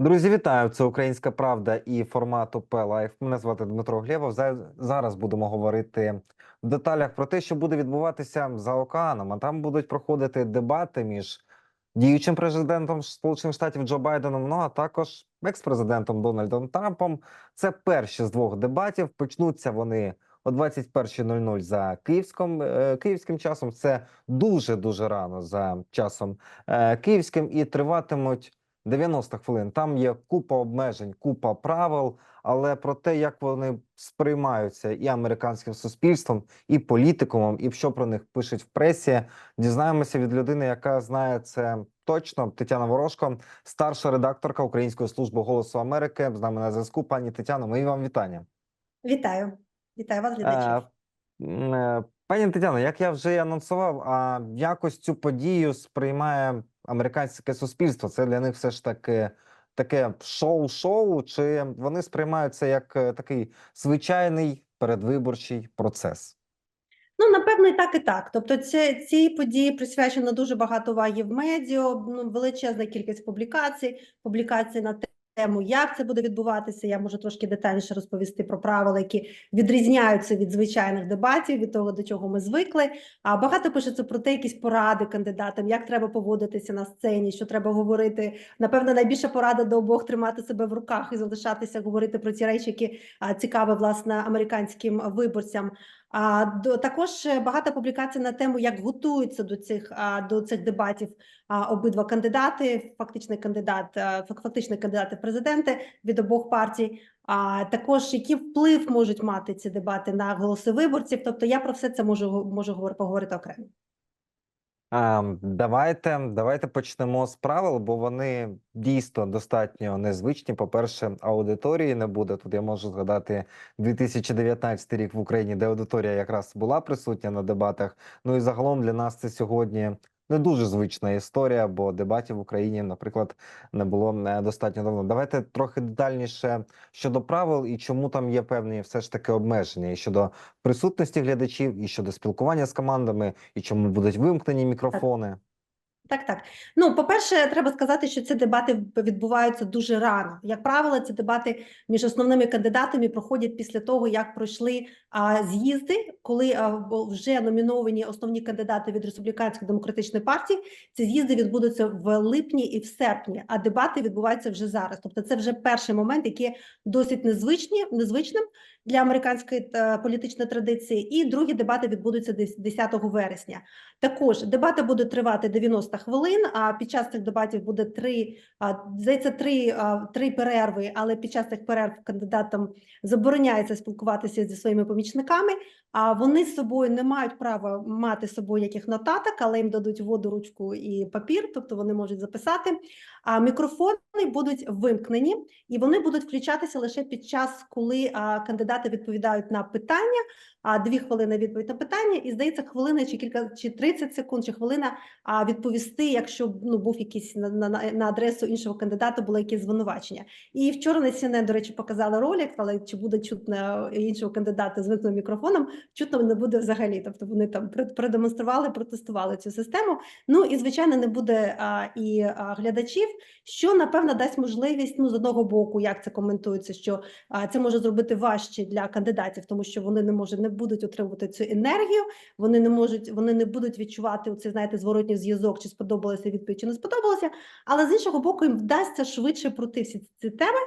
Друзі, вітаю! Це Українська Правда і формат ОП Лайф. Мене звати Дмитро Глєвов. Зараз будемо говорити в деталях про те, що буде відбуватися за океаном. А там будуть проходити дебати між діючим президентом Сполучених Штатів Джо Байденом, ну а також екс-президентом Дональдом Трампом. Це перші з двох дебатів. Почнуться вони о 21.00 за київським, е, київським часом. Це дуже дуже рано за часом е, київським і триватимуть. 90 хвилин. Там є купа обмежень, купа правил, але про те, як вони сприймаються і американським суспільством, і політикумом, і що про них пишуть в пресі, дізнаємося від людини, яка знає це точно. Тетяна Ворожко, старша редакторка Української служби голосу Америки. З нами на зв'язку. Пані Тетяно, мої вам вітання. Вітаю, вітаю вас, глядачі. Пані Тетяно, як я вже і анонсував, а якось цю подію сприймає американське суспільство. Це для них все ж таки таке шоу-шоу, чи вони сприймають це як е, такий звичайний передвиборчий процес? Ну, напевно, і так, і так. Тобто, це, цій події присвячено дуже багато уваги в медіа, ну, величезна кількість публікацій, публікацій на тему, як це буде відбуватися. Я можу трошки детальніше розповісти про правила, які відрізняються від звичайних дебатів, від того, до чого ми звикли. А багато пишеться про те, якісь поради кандидатам, як треба поводитися на сцені, що треба говорити. Напевно, найбільша порада до обох тримати себе в руках і залишатися говорити про ці речі, які цікаві власне американським виборцям. А також е, багато публікацій на тему, як готуються до цих до цих дебатів обидва кандидати, фактичний кандидат, фак- фактичний кандидати президенти від обох партій. А також який вплив можуть мати ці дебати на голоси виборців. Тобто я про все це можу можу говор- поговорити окремо. Давайте, давайте почнемо з правил, бо вони дійсно достатньо незвичні. По-перше, аудиторії не буде. Тут я можу згадати 2019 рік в Україні, де аудиторія якраз була присутня на дебатах. Ну і загалом для нас це сьогодні не дуже звична історія, бо дебатів в Україні, наприклад, не було е, достатньо давно. Давайте трохи детальніше щодо правил і чому там є певні все ж таки обмеження і щодо присутності глядачів, і щодо спілкування з командами, і чому будуть вимкнені мікрофони. Так, так. Ну, по-перше, треба сказати, що ці дебати відбуваються дуже рано. Як правило, ці дебати між основними кандидатами проходять після того, як пройшли а, з'їзди, коли а, вже номіновані основні кандидати від республіканської демократичної партії. Ці з'їзди відбудуться в липні і в серпні, а дебати відбуваються вже зараз. Тобто, це вже перший момент, який досить незвичні, незвичним для американської е, політичної традиції. І другі дебати відбудуться десь 10 вересня. Також дебати будуть тривати 90 хвилин. А під час цих дебатів буде три здається, три, три перерви. Але під час цих перерв кандидатам забороняється спілкуватися зі своїми помічниками. А вони з собою не мають права мати з собою яких нотаток, але їм дадуть воду, ручку і папір, тобто вони можуть записати. А мікрофони будуть вимкнені, і вони будуть включатися лише під час, коли кандидати відповідають на питання. А дві хвилини відповідь на питання, і здається, хвилина чи кілька чи 30 секунд, чи хвилина а відповісти, якщо ну був якийсь на, на, на адресу іншого кандидата, було якесь звинувачення. І вчора на CNN, до речі, показали ролик, але чи буде чутно іншого кандидата з вимкненим мікрофоном, чутно не буде взагалі. Тобто вони там продемонстрували, протестували цю систему. Ну і звичайно, не буде а, і а, глядачів, що напевно дасть можливість ну з одного боку, як це коментується, що а, це може зробити важче для кандидатів, тому що вони не можуть не будуть отримувати цю енергію, вони не можуть, вони не будуть відчувати цей, знаєте, зворотній зв'язок, чи сподобалося відповідь, чи не сподобалося. Але з іншого боку, їм вдасться швидше пройти всі ці теми,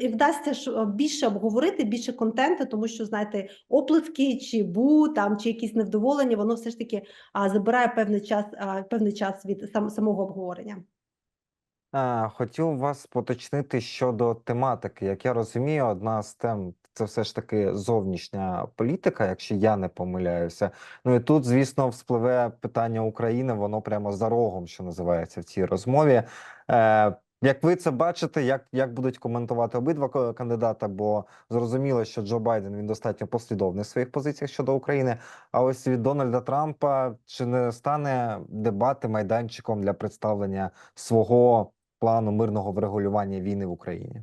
і вдасться е, більше обговорити, більше контенту, тому що знаєте, оплески чи бу там чи якісь невдоволення, воно все ж таки а, забирає певний час, а, певний час від сам, самого обговорення. Хотів вас поточнити щодо тематики. Як я розумію, одна з тем це все ж таки зовнішня політика, якщо я не помиляюся. Ну і тут, звісно, вспливе питання України, воно прямо за рогом, що називається в цій розмові. Е, як ви це бачите, як, як будуть коментувати обидва кандидата? Бо зрозуміло, що Джо Байден він достатньо послідовний в своїх позиціях щодо України. А ось від Дональда Трампа чи не стане дебати майданчиком для представлення свого плану мирного врегулювання війни в Україні?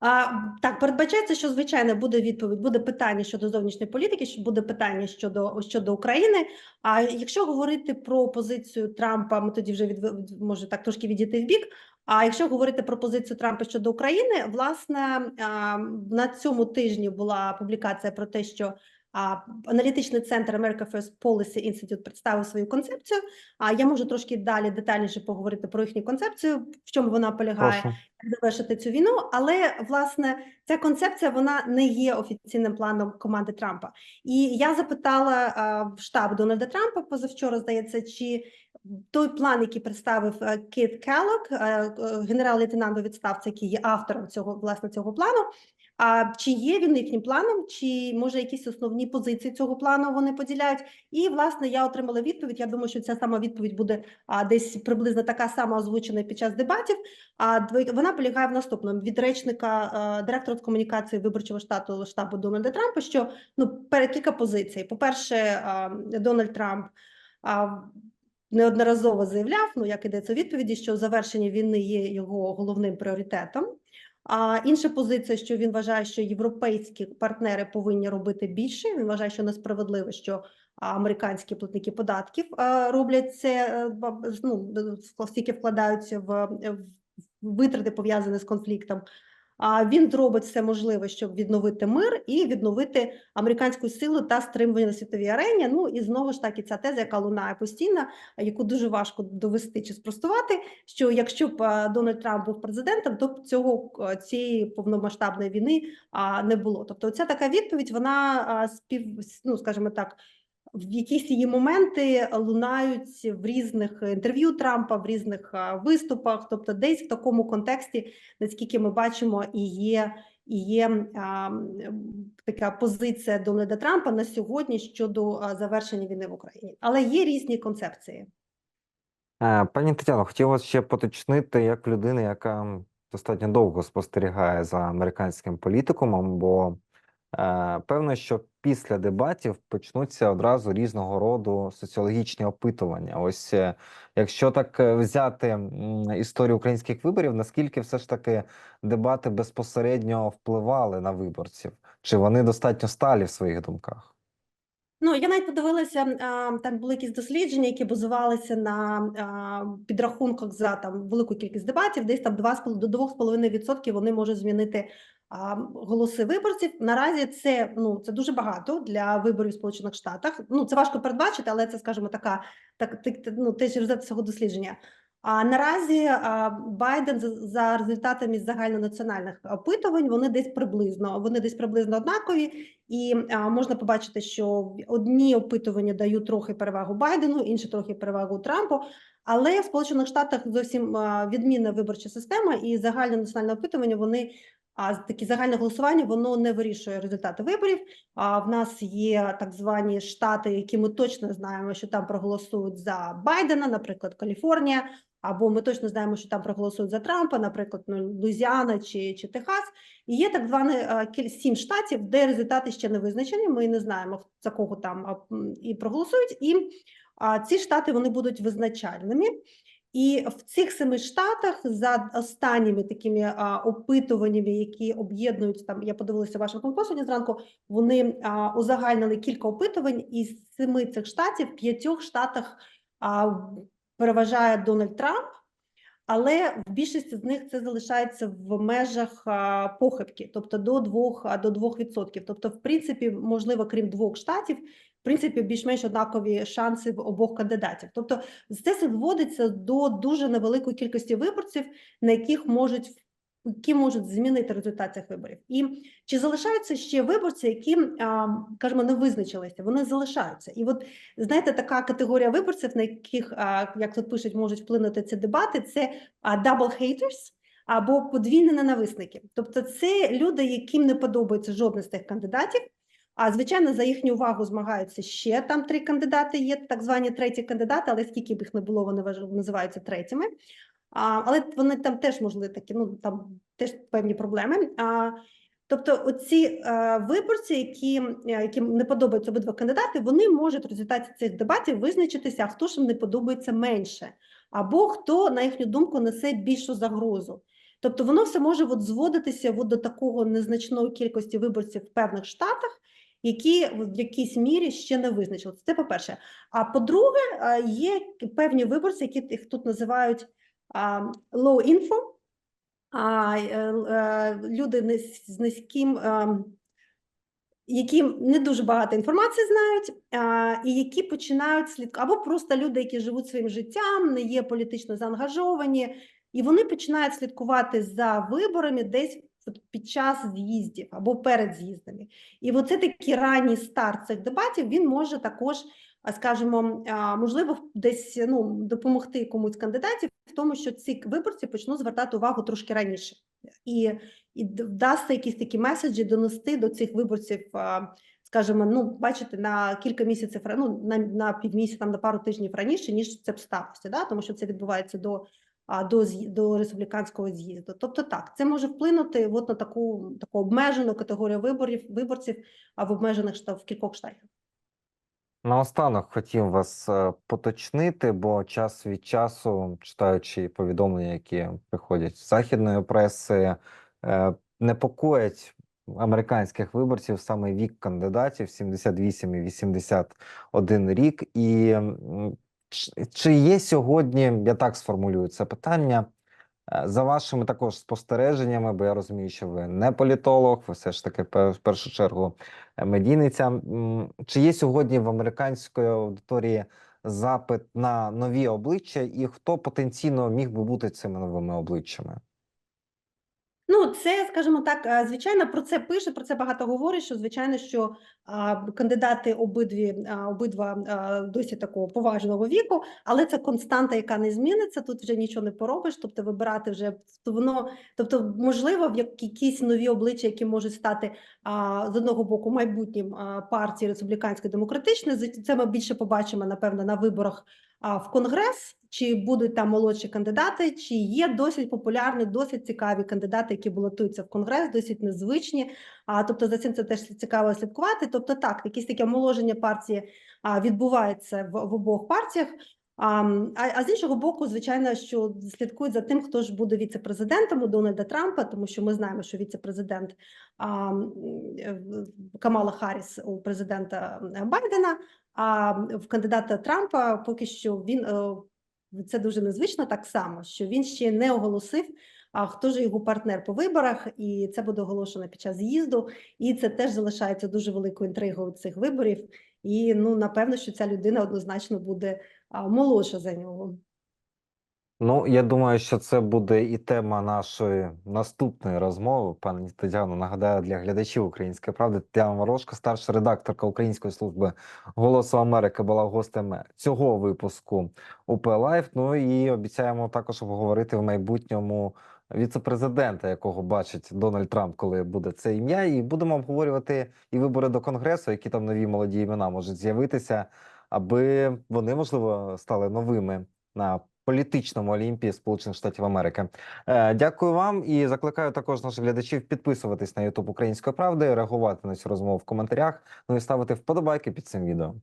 А, так, передбачається, що звичайно буде відповідь, буде питання щодо зовнішньої політики, що буде питання щодо, щодо України. А якщо говорити про позицію Трампа, ми тоді вже від, може так трошки відійти в бік. А якщо говорити про позицію Трампа щодо України, власне на цьому тижні була публікація про те, що аналітичний центр America First Policy Institute представив свою концепцію. А я можу трошки далі детальніше поговорити про їхню концепцію, в чому вона полягає Прошу. завершити цю війну. Але власне ця концепція вона не є офіційним планом команди Трампа. І я запитала а, в штаб Дональда Трампа позавчора, здається, чи той план, який представив е, Кіт Келлок, е, е, генерал-лейтенант у відставці, який є автором цього власне цього плану. А чи є він їхнім планом, чи може якісь основні позиції цього плану вони поділяють? І власне я отримала відповідь. Я думаю, що ця сама відповідь буде а, десь приблизно така сама озвучена під час дебатів. А вона полягає в наступному від речника е, директора з комунікації виборчого штату штабу Дональда Трампа. Що ну кілька позицій. По перше, Дональд Трамп. а, Неодноразово заявляв, ну як ідеться відповіді, що завершення війни є його головним пріоритетом. А інша позиція, що він вважає, що європейські партнери повинні робити більше. Він вважає, що несправедливо, що американські платники податків роблять це е, ну, стільки вкладаються в витрати пов'язані з конфліктом. А він зробить все можливе, щоб відновити мир і відновити американську силу та стримування на світовій арені. Ну і знову ж таки ця теза, яка лунає постійно, яку дуже важко довести чи спростувати. Що якщо б Дональд Трамп був президентом, то б цього цієї повномасштабної війни не було. Тобто, ця така відповідь, вона спів, ну скажімо так. В якісь її моменти лунають в різних інтерв'ю Трампа, в різних виступах, тобто десь в такому контексті, наскільки ми бачимо, і є, і є а, така позиція Дональда Трампа на сьогодні щодо завершення війни в Україні. Але є різні концепції. Е, Пані Тетяно, хотів вас ще поточнити, як людина, яка достатньо довго спостерігає за американським політикумом, бо певно, що після дебатів почнуться одразу різного роду соціологічні опитування. Ось е, якщо так е, взяти історію українських виборів, наскільки все ж таки дебати безпосередньо впливали на виборців? Чи вони достатньо сталі в своїх думках? Ну, я навіть подивилася, там були якісь дослідження, які базувалися на підрахунках за там велику кількість дебатів, десь там 2,5 до 2,5% вони можуть змінити голоси виборців. Наразі це ну це дуже багато для виборів в Сполучених Штатах. Ну це важко передбачити, але це, скажімо, така так, так ну теж результат цього дослідження. А наразі Байден за, результатами загальнонаціональних опитувань вони десь приблизно вони десь приблизно однакові. І можна побачити, що одні опитування дають трохи перевагу Байдену, інші трохи перевагу Трампу. Але в Сполучених Штатах зовсім відмінна виборча система, і загальне національне опитування вони а такі загальне голосування воно не вирішує результати виборів. А в нас є так звані штати, які ми точно знаємо, що там проголосують за Байдена, наприклад, Каліфорнія. Або ми точно знаємо, що там проголосують за Трампа, наприклад, ну, Луїзіана чи, чи Техас. І є так звані е, сім штатів, де результати ще не визначені. Ми не знаємо за кого там і проголосують. І а, ці штати вони будуть визначальними. І в цих семи штатах за останніми такими а, опитуваннями, які об'єднують там, я подивилася в вашому сьогодні зранку. Вони а, узагальнили кілька опитувань, і з семи цих штатів в п'ятьох штатах а, переважає Дональд Трамп. Але в більшості з них це залишається в межах а, похибки, тобто до 2, а, до 2%. Тобто, в принципі, можливо, крім двох штатів, в принципі, більш-менш однакові шанси в обох кандидатів. Тобто, це зводиться до дуже невеликої кількості виборців, на яких можуть які можуть змінити результат цих виборів. І чи залишаються ще виборці, які, кажемо, не визначилися? Вони залишаються. І от знаєте, така категорія виборців, на яких, як тут пишуть, можуть вплинути ці дебати, це double haters або подвійні ненависники. Тобто, це люди, яким не подобається жоден з тих кандидатів. А звичайно, за їхню увагу змагаються ще там три кандидати. Є так звані треті кандидати, але скільки б їх не було, вони називаються третіми. А, але вони там теж можливі такі, ну там теж певні проблеми. А, тобто, оці е, виборці, які, е, яким не подобаються обидва кандидати, вони можуть в результаті цих дебатів визначитися, хто ж їм не подобається менше, або хто, на їхню думку, несе більшу загрозу. Тобто воно все може от зводитися от до такого незначної кількості виборців в певних штатах, які в якійсь мірі ще не визначилися. Це по-перше. А по-друге, е, є певні виборці, які їх тут називають low info, е, е, люди з низьким, які не дуже багато інформації знають, і які починають слідкувати, або просто люди, які живуть своїм життям, не є політично заангажовані, і вони починають слідкувати за виборами десь під час з'їздів або перед з'їздами. І оце такий ранній старт цих дебатів він може також, скажімо, можливо, десь ну, допомогти комусь кандидатів в тому, що ці виборці почнуть звертати увагу трошки раніше. І, і вдасться якісь такі меседжі донести до цих виборців, скажімо, ну, бачите, на кілька місяців, ну, на, на півмісяця, там, на пару тижнів раніше, ніж це б сталося, да? тому що це відбувається до, до, до республіканського з'їзду. Тобто так, це може вплинути от на таку, таку обмежену категорію виборів, виборців в обмежених штат, в кількох штатах. Наостанок хотів вас е, поточнити, бо час від часу, читаючи повідомлення, які приходять з західної преси, е, непокоять американських виборців саме вік кандидатів 78 і 81 рік. І чи є сьогодні, я так сформулюю це питання, Е, За вашими також спостереженнями, бо я розумію, що ви не політолог, ви все ж таки в першу чергу е, медійниця. Чи є сьогодні в американської аудиторії запит на нові обличчя, і хто потенційно міг би бути цими новими обличчями? Ну, це, скажімо так, е, звичайно, про це пише, про це багато говорить, що звичайно, що кандидати обидві, обидва досі такого поважного віку, але це константа, яка не зміниться. Тут вже нічого не поробиш. Тобто, вибирати вже то воно, тобто, можливо, в як- якісь нові обличчя, які можуть стати з одного боку майбутнім партії республіканської демократичної. Це ми більше побачимо напевно на виборах в Конгрес, чи будуть там молодші кандидати, чи є досить популярні, досить цікаві кандидати, які балотуються в Конгрес, досить незвичні. А тобто за цим це теж цікаво слідкувати. Тобто, так, якісь таке омоложення партії а, відбувається в, в обох партіях. А, а, з іншого боку, звичайно, що слідкують за тим, хто ж буде віце-президентом у Дональда Трампа, тому що ми знаємо, що віце-президент е, Камала Харріс у президента Байдена. А в кандидата Трампа поки що він е, це дуже незвично так само, що він ще не оголосив, а хто ж його партнер по виборах, і це буде оголошено під час з'їзду. І це теж залишається дуже великою інтригою цих виборів. І ну напевно, що ця людина однозначно буде молодша за нього. Ну, я думаю, що це буде і тема нашої наступної розмови. Пані Тетяно, нагадаю для глядачів Української правди. Тетяна Ворожко, старша редакторка Української служби Голосу Америки, була гостем цього випуску УП Лайф. Ну і обіцяємо також обговорити в майбутньому віце-президента, якого бачить Дональд Трамп, коли буде це ім'я. І будемо обговорювати і вибори до конгресу, які там нові молоді імена можуть з'явитися, аби вони можливо стали новими на політичному олімпії Сполучених Штатів Америки. Е, дякую вам і закликаю також наших глядачів підписуватись на YouTube Української правди, реагувати на цю розмову в коментарях, ну і ставити вподобайки під цим відео.